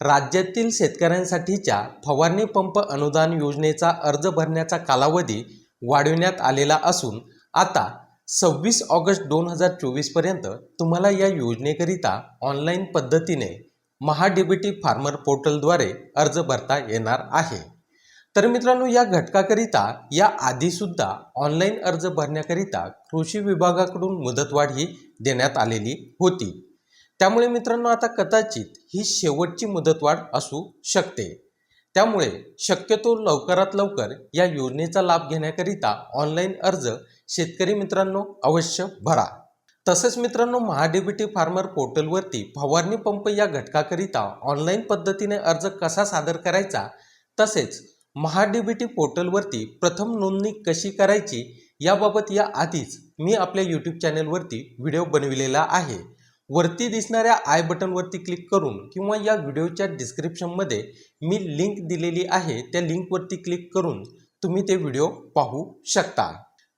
राज्यातील शेतकऱ्यांसाठीच्या फवारणी पंप अनुदान योजनेचा अर्ज भरण्याचा कालावधी वाढविण्यात आलेला असून आता सव्वीस ऑगस्ट दोन हजार चोवीसपर्यंत तुम्हाला या योजनेकरिता ऑनलाईन पद्धतीने महाडीबीटी फार्मर पोर्टलद्वारे अर्ज भरता येणार आहे. तर मित्रांनो या घटकाकरिता या आधीसुद्धा ऑनलाईन अर्ज भरण्याकरिता कृषी विभागाकडून मुदतवाढ ही देण्यात आलेली होती. त्यामुळे मित्रांनो आता कदाचित ही शेवटची मुदतवाढ असू शकते. त्यामुळे शक्यतो लवकरात लवकर या योजनेचा लाभ घेण्याकरिता ऑनलाईन अर्ज शेतकरी मित्रांनो अवश्य भरा. तसेच मित्रांनो महाडीबीटी फार्मर पोर्टलवरती फवारणी पंप या घटकाकरिता ऑनलाईन पद्धतीने अर्ज कसा सादर करायचा तसेच महाडीबीटी पोर्टलवरती प्रथम नोंदणी कशी करायची याबाबत या आधीच मी आपल्या यूट्यूब चॅनलवरती व्हिडिओ बनविलेला आहे. वरती दिसणाऱ्या आय बटनवरती क्लिक करून किंवा या व्हिडिओच्या डिस्क्रिप्शनमध्ये मी लिंक दिलेली आहे त्या लिंकवरती क्लिक करून तुम्ही ते व्हिडिओ पाहू शकता.